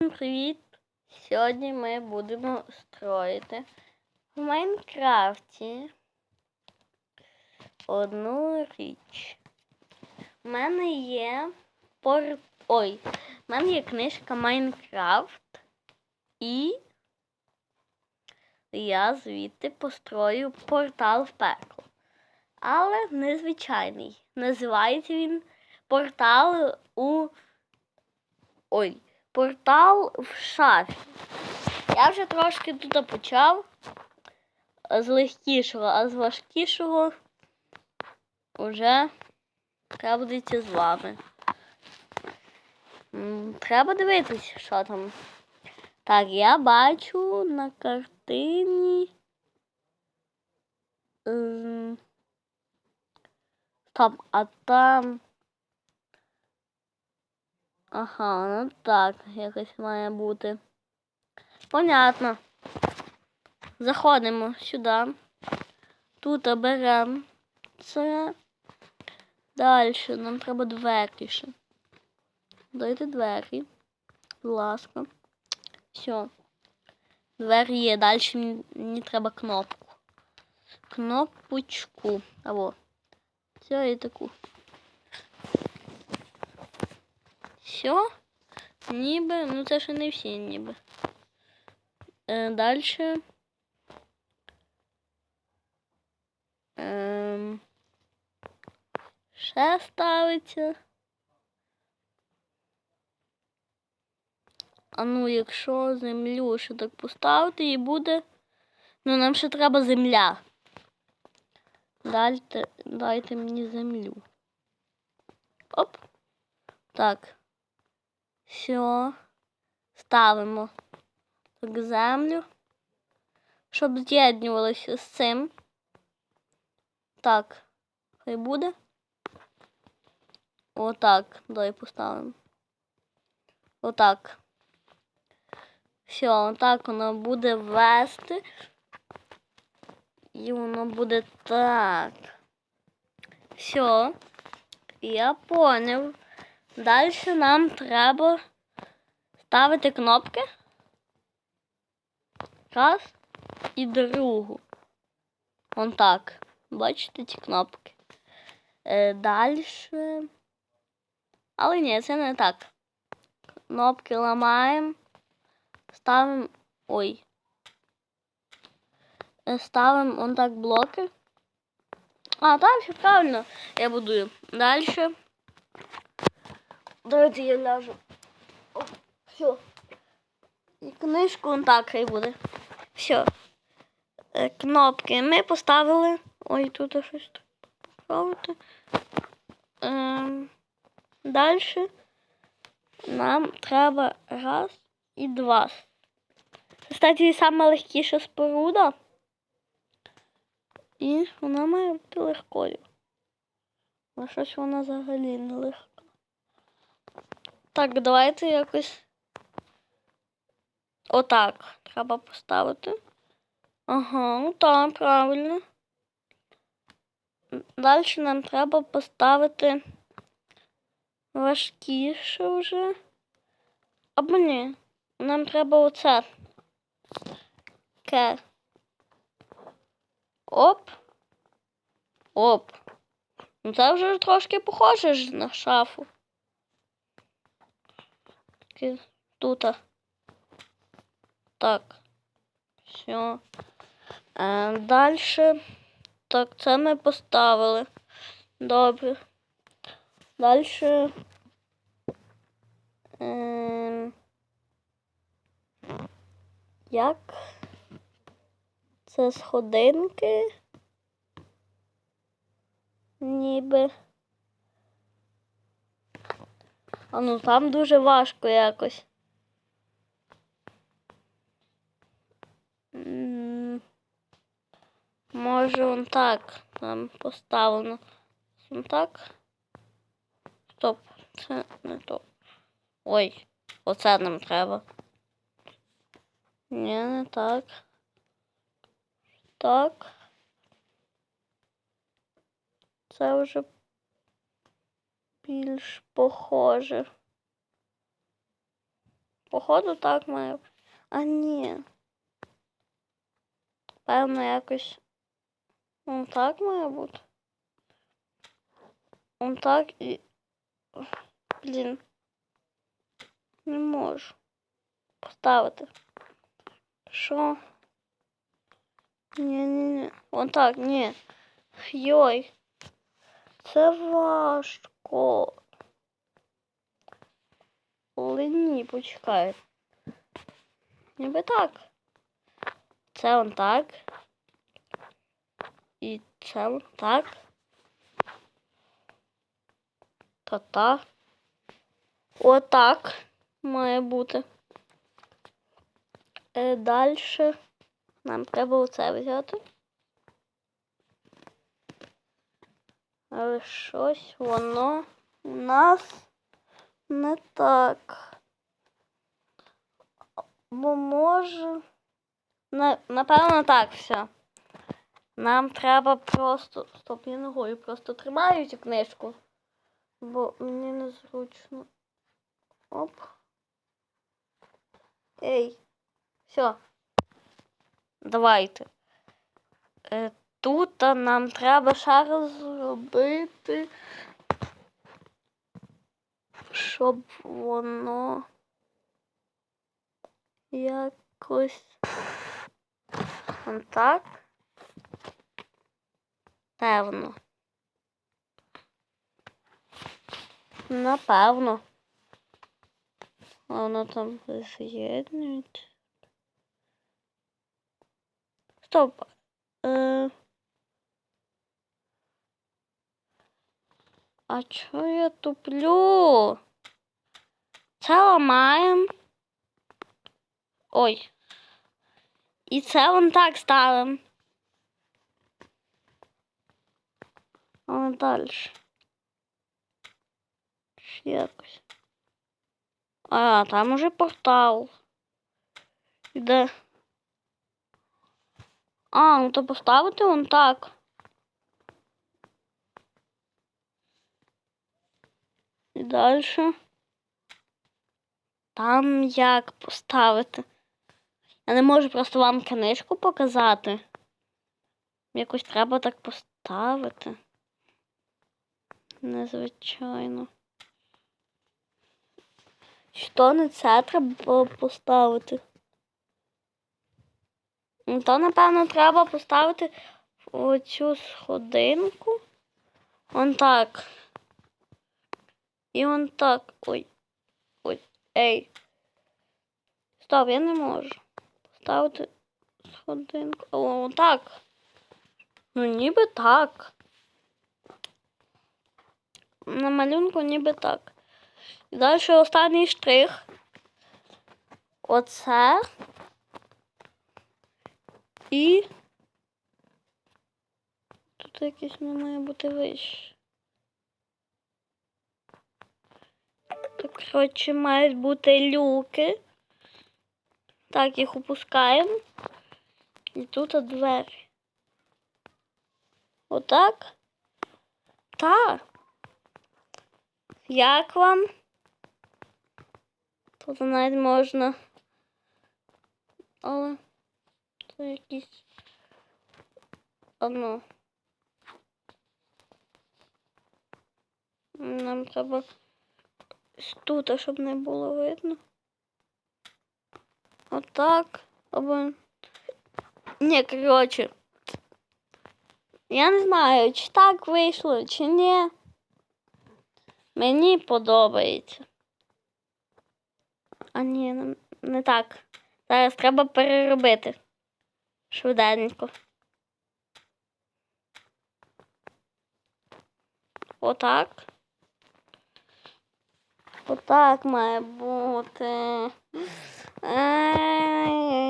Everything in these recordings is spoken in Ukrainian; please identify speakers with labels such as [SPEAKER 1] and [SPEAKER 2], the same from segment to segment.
[SPEAKER 1] Всім привіт! Сьогодні ми будемо строїти в Майнкрафті одну річ. У мене є пор... Ой, у мене є книжка Майнкрафт і я звідти построю портал в пекло. Але незвичайний. Називається він портал у. Ой, портал в шафі. Я вже трошки тут почав з легкішого, а з важкішого вже треба буде з вами. Треба дивитися, що там. Так, я бачу на картині. ем, Там, а там. Ага, ну так, якось має бути. Понятно. Заходимо сюди. Тут беремо це. Далі нам треба двері ще. Дайте двері. Будь ласка. Все. Двері є. Далі мені треба кнопку. Кнопочку. Або. Все, і таку. Все. Ніби, ну це ще не всі ніби. Е, далі. Ем, ще ставиться. А ну, якщо землю ще так поставити, і буде. Ну, нам ще треба земля. Дайте, дайте мені землю. Оп. Так. Все. Ставимо так землю. Щоб з'єднувалося з цим. Так. Хай буде. Отак. Давай поставимо. Отак. Все, отак воно буде вести. І воно буде так. Все. Я поняв. Далі нам треба ставити кнопки. Раз і другу. Вон так. Бачите ці кнопки? Е, далі. Але ні, це не так. Кнопки ламаємо. Ставимо. Ой. Е, Ставимо он так блоки. А, все правильно. Я будую. Далі. Давайте я ляжу. О, все. І книжку так хай буде. Все. Кнопки ми поставили. Ой, тут щось поставити. Ем, далі нам треба раз і два. Кстати, саме легкіша споруда. І вона має бути легкою. Але щось вона взагалі не легка. Так, давайте якось. Отак. Треба поставити. Ага, ну так, правильно. Далі нам треба поставити важкіше вже. Або ні. Нам треба оце. Ке. Оп. Оп. Ну це вже трошки похоже на шафу. Таки Тут. Так. Все. Е, Далі. Так, це ми поставили. Добре. Далі. Ем, як? Це сходинки. Ніби. А ну там дуже важко якось. Може, он так там поставлено. Он так. Стоп, це не то. Ой, оце нам треба. Ні, не так. Так. Це вже більш похоже. Походу так має. А ні. Певно, якось. Он так має бути. Он так і. Блін. Не можу. Поставити. Що? Ні, ні, ні. Вон так, ні. Йой. Це важко. Але ні, почекай. Ніби так. Це он так. І це он так. Та-та. Отак має бути. Е, Далі нам треба оце взяти. Але щось воно у нас не так. Бо може. Напевно, так все. Нам треба просто. Стоп, я ногою просто тримаю цю книжку. Бо мені незручно. Оп. Ей. Все. Давайте. Е, тут нам треба ще зробити, щоб воно якось так. Певно. Напевно. Воно там з'єднується. Стоп. Е... А чого я туплю? Це ламаємо. Ой. І це вон так ставимо. А далі. Ще якось. А, там уже портал. Іде. А, ну то поставити вон так. І далі. Там як поставити? Я не можу просто вам книжку показати. Якось треба так поставити. Незвичайно. Що не це треба було поставити? Ну, То, напевно, треба поставити оцю сходинку. Он так. І он так. Ой. Ей. Стоп, я не можу. Поставити сходинку. О, так. Ну, ніби так. На малюнку ніби так. І далі останній штрих. Оце. І тут якийсь не має бути вище. Так, коротше, мають бути люки. Так, їх опускаємо. І тут двері. Отак? Так. Як вам? Тут навіть можна. Але це якісь. Одно. Нам треба тут, щоб не було видно. Отак. Або. Ні, коротше. Я не знаю, чи так вийшло, чи ні. Мені подобається. А ні, не- так. Зараз треба переробити. Швиденько. Отак. Отак має бути. Ай-яй-яй.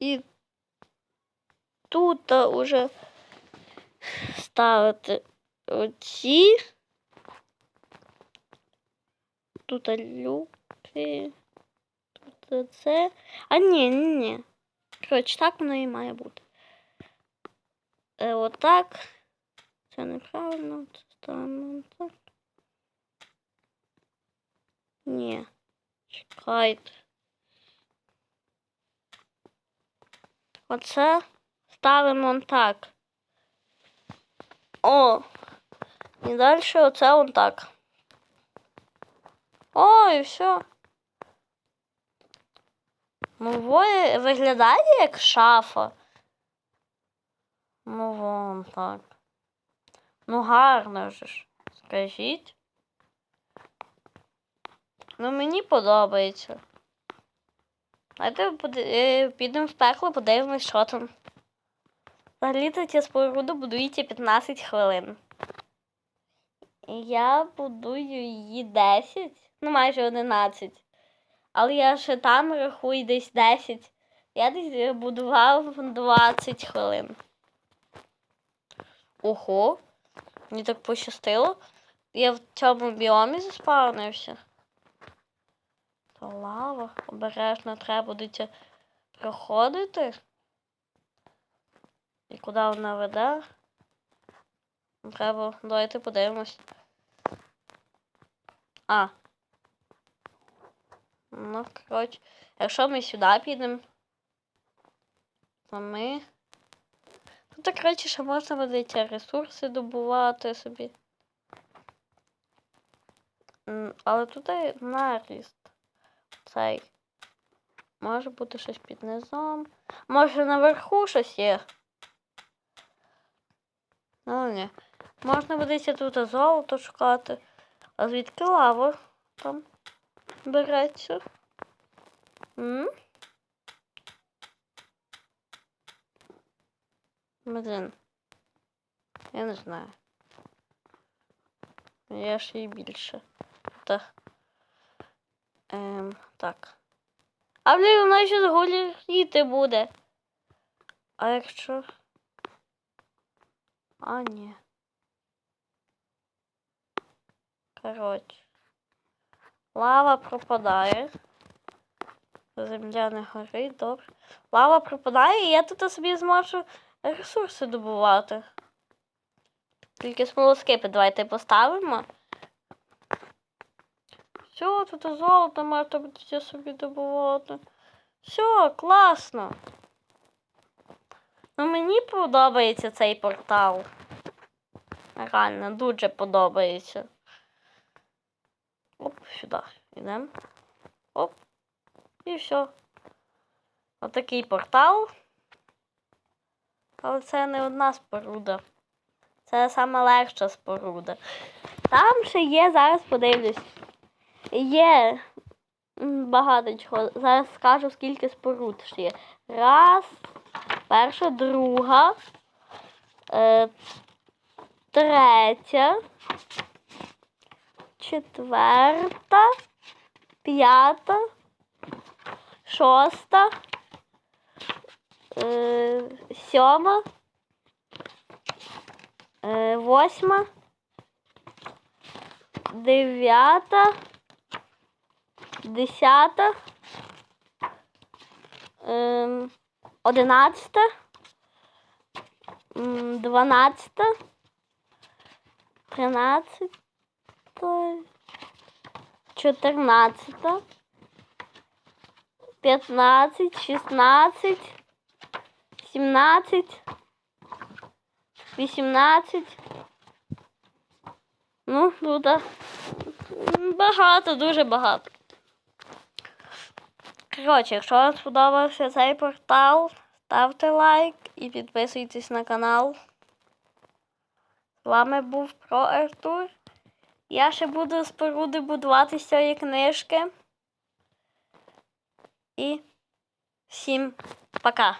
[SPEAKER 1] І тут уже ставити оці. Тут люки. Тут це. А ні, ні, ні. Коротше, так воно і має бути. Е, отак. Це неправильно. Це ставимо так. Ні. Чекайте. Оце ставимо он так. О! І далі оце он так. О, і все. Ну, во- виглядає як шафа. Ну, вон так. Ну, гарно ж. Скажіть. Ну, мені подобається. Давайте е, підемо в пекло, подивимось, що там. Взагалі-то ці споруди будуються 15 хвилин. Я будую її 10, ну майже 11. Але я ще там рахую десь 10. Я десь е, будував 20 хвилин. Ого, мені так пощастило. Я в цьому біомі заспавнився. То лава. Обережно треба буде проходити. І куди вона веде? Треба, давайте подивимось. А. Ну, коротше, якщо ми сюди підемо, то ми. Ну, так, ще можна ці ресурси добувати собі. Але тут є наріст. Цей. Може бути щось під низом. Може наверху щось є. Ну ні. Можна ще тут золото шукати. А звідки лава там береться? М? Блин. Я не знаю. Я ж їй більше. Так. Ем, так. А блін, вона ще зголіти буде. А якщо. А, ні. Коротше. Лава пропадає. Земля не горить, добре. Лава пропадає, і я тут собі зможу ресурси добувати. Тільки смолоскипи давайте поставимо. Все, тут золото можна буде собі добувати. Все, класно. Ну, мені подобається цей портал. Реально, дуже подобається. Оп, сюди. Йдемо. Оп. І все. Отакий портал. Але це не одна споруда. Це саме легша споруда. Там ще є, зараз подивлюсь. Є багато чого. Зараз скажу, скільки споруд ще є. Раз, перша, друга, е, третя, четверта, п'ята, шоста, е, сьома, е, восьма, дев'ята, десята, ем, одинадцята, дванадцята, тринадцята, чотирнадцята, п'ятнадцять, шістнадцять, сімнадцять, вісімнадцять. Ну, тут а, багато, дуже багато. Коротше, якщо вам сподобався цей портал, ставте лайк і підписуйтесь на канал. З вами був Про Артур. Я ще буду споруди будувати з цієї книжки. І всім пока!